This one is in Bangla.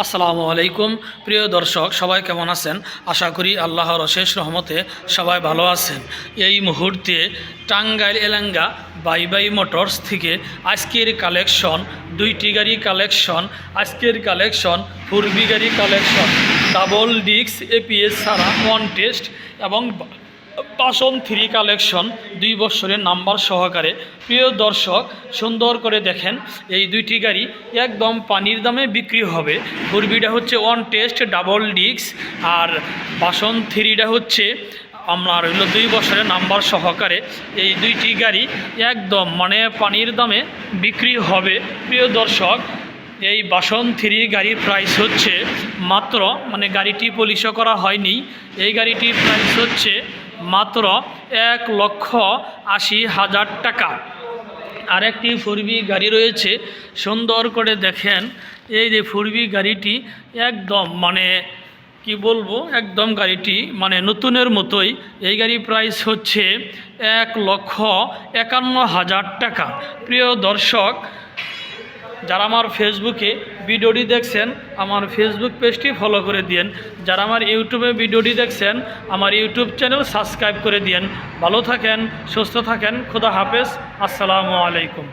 আসসালামু আলাইকুম। প্রিয় দর্শক, সবাই কেমন আছেন? আশা করি আল্লাহর অশেষ রহমতে সবাই ভালো আছেন। এই মুহূর্তে টাঙ্গাইল এলাঙ্গা বাই বাই মোটরস থেকে আজকের কালেকশন, দুইটি গাড়ি কালেকশন, আজকের কালেকশন, পূর্বী গাড়ি কালেকশন। ডাবল ডিক্স এপিএস ছাড়া ওয়ান টেস্ট এবং পাশন থ্রি কালেকশন, দুই বছরের নাম্বার সহকারে। প্রিয় দর্শক, সুন্দর করে দেখেন, এই দুইটি গাড়ি একদম পানির দামে বিক্রি হবে। পূর্বীটা হচ্ছে ওয়ান টেস্ট, ডাবল ডিক্স আর পাশন থ্রিটা হচ্ছে আপনার হলো দুই বছরের নাম্বার সহকারে। এই দুইটি গাড়ি একদম মানে পানির দামে বিক্রি হবে। প্রিয় দর্শক, এই বাসন থ্রি গাড়ির প্রাইস হচ্ছে মাত্র মানে গাড়িটি পলিশ করা হয়নি। এই গাড়িটির প্রাইস হচ্ছে মাত্র এক লক্ষ আশি হাজার টাকা। আরেকটি ফুরবি গাড়ি রয়েছে, সুন্দর করে দেখেন। এই যে ফুরবি গাড়িটি একদম মানে কি বলব? একদম গাড়িটি মানে নতুনের মতোই। এই গাড়ি প্রাইস হচ্ছে এক লক্ষ একান্ন হাজার টাকা। প্রিয় দর্শক, যারা আমার ফেসবুকে ভিডিওটি দেখছেন, আমার ফেসবুক পেজটি ফলো করে দিন যারা আমার ইউটিউবে ভিডিওটি দেখছেন, আমার ইউটিউব চ্যানেল সাবস্ক্রাইব করে দিন ভালো থাকেন, সুস্থ থাকেন, খুদা হাফেজ, আসসালামু আলাইকুম।